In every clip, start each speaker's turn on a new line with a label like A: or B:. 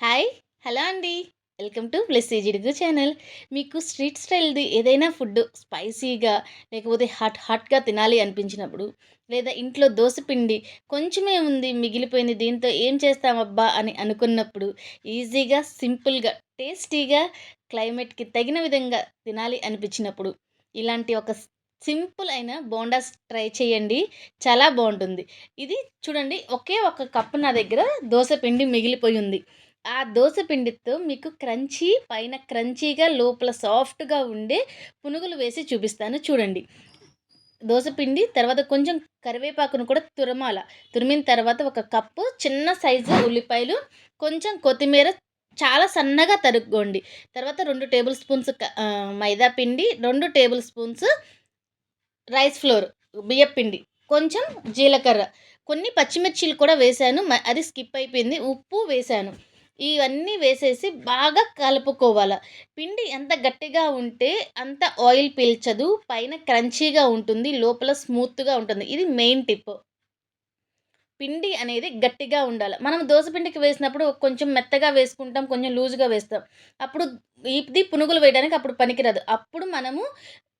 A: Hi hello అండి. Welcome to plus జిడుగు channel. మీకు స్ట్రీట్ స్టైల్ది ఏదైనా ఫుడ్ స్పైసీగా లేకపోతే హాట్ హాట్గా తినాలి అనిపించినప్పుడు లేదా ఇంట్లో దోశ పిండి కొంచెమే ఉంది మిగిలిపోయింది దీంతో ఏం చేస్తామబ్బా అని అనుకున్నప్పుడు ఈజీగా సింపుల్గా టేస్టీగా క్లైమేట్కి తగిన విధంగా తినాలి అనిపించినప్పుడు ఇలాంటి ఒక సింపుల్ అయిన బోండాస్ ట్రై చేయండి. చాలా బాగుంటుంది. ఇది చూడండి ఒకే ఒక కప్పు నా దగ్గర దోశ పిండి మిగిలిపోయి ఉంది. ఆ దోశ పిండితో మీకు క్రంచీ పైన క్రంచీగా లోపల సాఫ్ట్గా ఉండే పునుగులు వేసి చూపిస్తాను. చూడండి. దోశ పిండి తర్వాత కొంచెం కరివేపాకును కూడా తురమాల. తురిమిన తర్వాత ఒక కప్పు చిన్న సైజు ఉల్లిపాయలు కొంచెం కొత్తిమీర చాలా సన్నగా తరుక్కోండి. తర్వాత రెండు టేబుల్ స్పూన్స్ మైదా పిండి రెండు టేబుల్ స్పూన్స్ రైస్ ఫ్లోర్ బియ్య పిండి కొంచెం జీలకర్ర. కొన్ని పచ్చిమిర్చీలు కూడా వేశాను. అది స్కిప్ అయిపోయింది. ఉప్పు వేశాను. ఇవన్నీ వేసేసి బాగా కలుపుకోవాలి. పిండి ఎంత గట్టిగా ఉంటే అంత ఆయిల్ పీల్చదు పైన క్రంచీగా ఉంటుంది లోపల స్మూత్గా ఉంటుంది. ఇది మెయిన్ టిప్. పిండి అనేది గట్టిగా ఉండాలి. మనం దోశ పిండికి వేసినప్పుడు కొంచెం మెత్తగా వేసుకుంటాం కొంచెం లూజ్గా వేస్తాం. అప్పుడు ఇది పునుగులు వేయడానికి అప్పుడు పనికిరాదు. అప్పుడు మనము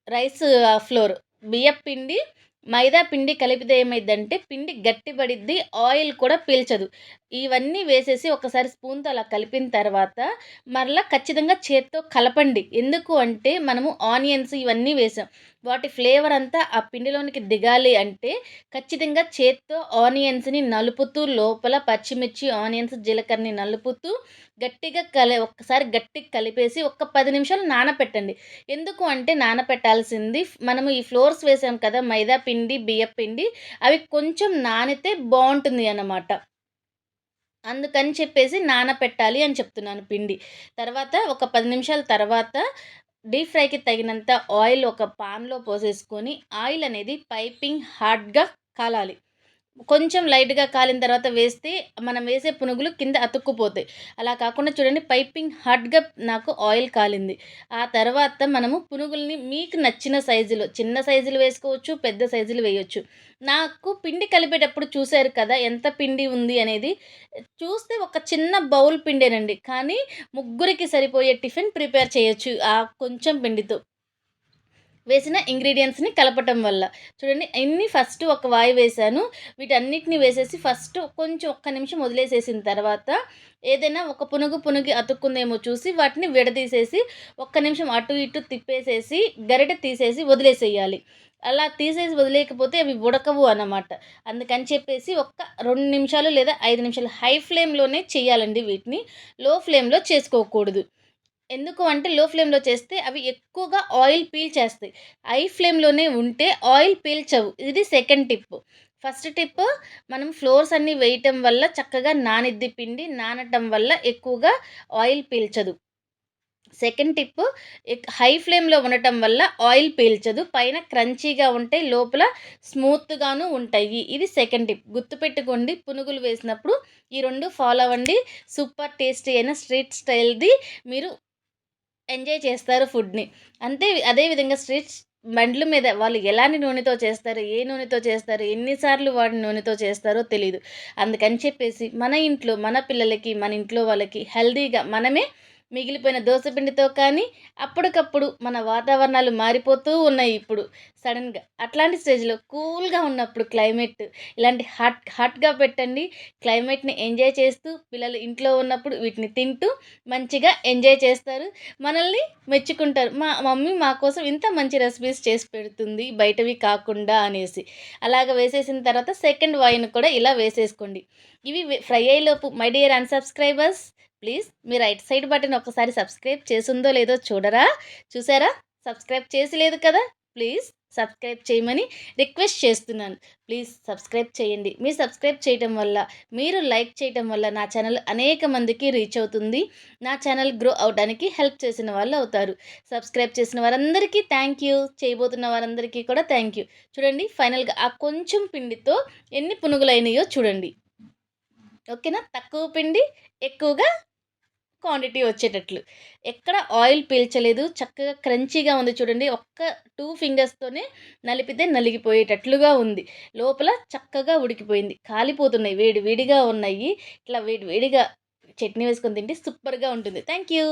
A: రైస్ ఫ్లోర్ బియ్యం పిండి మైదా పిండి కలిపితే ఏమైందంటే పిండి గట్టిపడిద్ది ఆయిల్ కూడా పీల్చదు. ఇవన్నీ వేసేసి ఒకసారి స్పూన్తో అలా కలిపిన తర్వాత మరలా ఖచ్చితంగా చేత్తో కలపండి. ఎందుకు అంటే మనము ఆనియన్స్ ఇవన్నీ వేసాం. వాటి ఫ్లేవర్ అంతా ఆ పిండిలోనికి దిగాలి అంటే ఖచ్చితంగా చేత్తో ఆనియన్స్ని నలుపుతూ లోపల పచ్చిమిర్చి ఆనియన్స్ జీలకర్రని నలుపుతూ గట్టిగా కలి ఒక్కసారి గట్టిగా కలిపేసి ఒక్క పది నిమిషాలు నానపెట్టండి. ఎందుకు అంటే నానపెట్టాల్సింది మనము ఈ ఫ్లోర్స్ వేసాం కదా మైదా పిండి బియ్య పిండి అవి కొంచెం నానితే బాగుంటుంది అన్నమాట. అందుకని చెప్పేసి నానపెట్టాలి అని చెప్తున్నాను పిండి. తర్వాత ఒక పది నిమిషాల తర్వాత డీప్ ఫ్రైకి తగినంత ఆయిల్ ఒక పాన్లో పోసేసుకొని ఆయిల్ అనేది పైపింగ్ హార్డ్గా కాలాలి. కొంచెం లైట్గా కాలిన తర్వాత వేస్తే మనం వేసే పునుగులు కింద అతుక్కుపోతాయి. అలా కాకుండా చూడండి పైపింగ్ హాట్గా నాకు ఆయిల్ కాలింది. ఆ తర్వాత మనము పునుగుల్ని మీకు నచ్చిన సైజులో చిన్న సైజులు వేసుకోవచ్చు పెద్ద సైజులు వేయవచ్చు నాకు పిండి కలిపేటప్పుడు చూశారు కదా ఎంత పిండి ఉంది అనేది. చూస్తే ఒక చిన్న బౌల్ పిండేనండి. కానీ ముగ్గురికి సరిపోయే టిఫిన్ ప్రిపేర్ చేయొచ్చు ఆ కొంచెం పిండితో. వేసిన ఇంగ్రీడియంట్స్ని కలపటం వల్ల. చూడండి ఇన్ని ఫస్ట్ ఒక వాయి వేసాను వీటన్నిటిని వేసేసి ఫస్ట్ కొంచెం ఒక్క నిమిషం వదిలేసేసిన తర్వాత ఏదైనా ఒక పునుగు పునుగి అతుక్కుందేమో చూసి వాటిని విడదీసేసి ఒక్క నిమిషం అటు ఇటు తిప్పేసేసి గరిట తీసేసి వదిలేసేయాలి. అలా తీసేసి వదిలేకపోతే అవి ఉడకవు అన్నమాట. అందుకని చెప్పేసి ఒక్క రెండు నిమిషాలు లేదా ఐదు నిమిషాలు హై ఫ్లేమ్లోనే చేయాలండి వీటిని. లో ఫ్లేమ్లో చేసుకోకూడదు. ఎందుకు అంటే లో ఫ్లేమ్లో చేస్తే అవి ఎక్కువగా ఆయిల్ పీల్ చేస్తాయి. హై ఫ్లేమ్లోనే ఉంటే ఆయిల్ పీల్చవు. ఇది సెకండ్ టిప్. ఫస్ట్ టిప్ మనం ఫ్లోర్స్ అన్నీ వేయటం వల్ల చక్కగా నానిద్ది పిండి నానటం వల్ల ఎక్కువగా ఆయిల్ పీల్చదు. సెకండ్ టిప్ హై ఫ్లేమ్లో ఉండటం వల్ల ఆయిల్ పీల్చదు. పైన క్రంచీగా ఉంటే లోపల స్మూత్గాను ఉంటాయి. ఇది సెకండ్ టిప్. గుర్తుపెట్టుకోండి పునుగులు వేసినప్పుడు ఈ రెండు ఫాలో అవ్వండి. సూపర్ టేస్టీ అయిన స్ట్రీట్ స్టైల్ది మీరు ఎంజాయ్ చేస్తారు ఫుడ్ని. అంతే అదేవిధంగా స్ట్రీట్ బండ్ల మీద వాళ్ళు ఎలాంటి నూనెతో చేస్తారు ఏ నూనెతో చేస్తారు ఎన్నిసార్లు వాడి నూనెతో చేస్తారో తెలియదు అందుకని చెప్పేసి మన ఇంట్లో మన పిల్లలకి మన ఇంట్లో వాళ్ళకి హెల్దీగా మనమే మిగిలిపోయిన దోశపిండితో కానీ అప్పటికప్పుడు మన వాతావరణాలు మారిపోతూ ఉన్నాయి ఇప్పుడు. సడన్గా అట్లాంటి స్టేజ్లో కూల్గా ఉన్నప్పుడు క్లైమేట్ ఇలాంటి హాట్ హాట్గా పెట్టండి. క్లైమేట్ని ఎంజాయ్ చేస్తూ పిల్లలు ఇంట్లో ఉన్నప్పుడు వీటిని తింటూ మంచిగా ఎంజాయ్ చేస్తారు. మనల్ని మెచ్చుకుంటారు. మా మమ్మీ మా కోసం ఇంత మంచి రెసిపీస్ చేసి పెడుతుంది బయటవి కాకుండా అనేసి. అలాగ వేసేసిన తర్వాత సెకండ్ వాయిన్ కూడా ఇలా వేసేసుకోండి. ఇవి ఫ్రై అయ్యేలోపు మై డియర్ అన్సబ్స్క్రైబర్స్ ప్లీజ్ మీ రైట్ సైడ్ బటన్ ఒకసారి సబ్స్క్రైబ్ చేసిందో లేదో చూడరా? చూసారా? సబ్స్క్రైబ్ చేసి లేదు కదా? ప్లీజ్ సబ్స్క్రైబ్ చేయమని రిక్వెస్ట్ చేస్తున్నాను. ప్లీజ్ సబ్స్క్రైబ్ చేయండి. మీరు సబ్స్క్రైబ్ చేయటం వల్ల మీరు లైక్ చేయటం వల్ల నా ఛానల్ అనేక మందికి రీచ్ అవుతుంది. నా ఛానల్ గ్రో అవడానికి హెల్ప్ చేసిన వాళ్ళు అవుతారు. సబ్స్క్రైబ్ చేసిన వారందరికీ థ్యాంక్ యూ. చేయబోతున్న వారందరికీ కూడా థ్యాంక్ యూ. చూడండి ఫైనల్గా ఆ కొంచెం పిండితో ఎన్ని పునుగులైనాయో చూడండి. ఓకేనా? తక్కువ పిండి ఎక్కువగా క్వాంటిటీ వచ్చేటట్లు. ఎక్కడ ఆయిల్ పీల్చలేదు చక్కగా క్రంచీగా ఉంది చూడండి. ఒక్క టూ ఫింగర్స్తోనే నలిపితే నలిగిపోయేటట్లుగా ఉంది. లోపల చక్కగా ఉడికిపోయింది. కాలిపోతున్నాయి వేడి వేడిగా ఉన్నాయి. ఇట్లా వేడి వేడిగా చట్నీ వేసుకొని తింటే సూపర్‌గా ఉంటుంది. Thank you.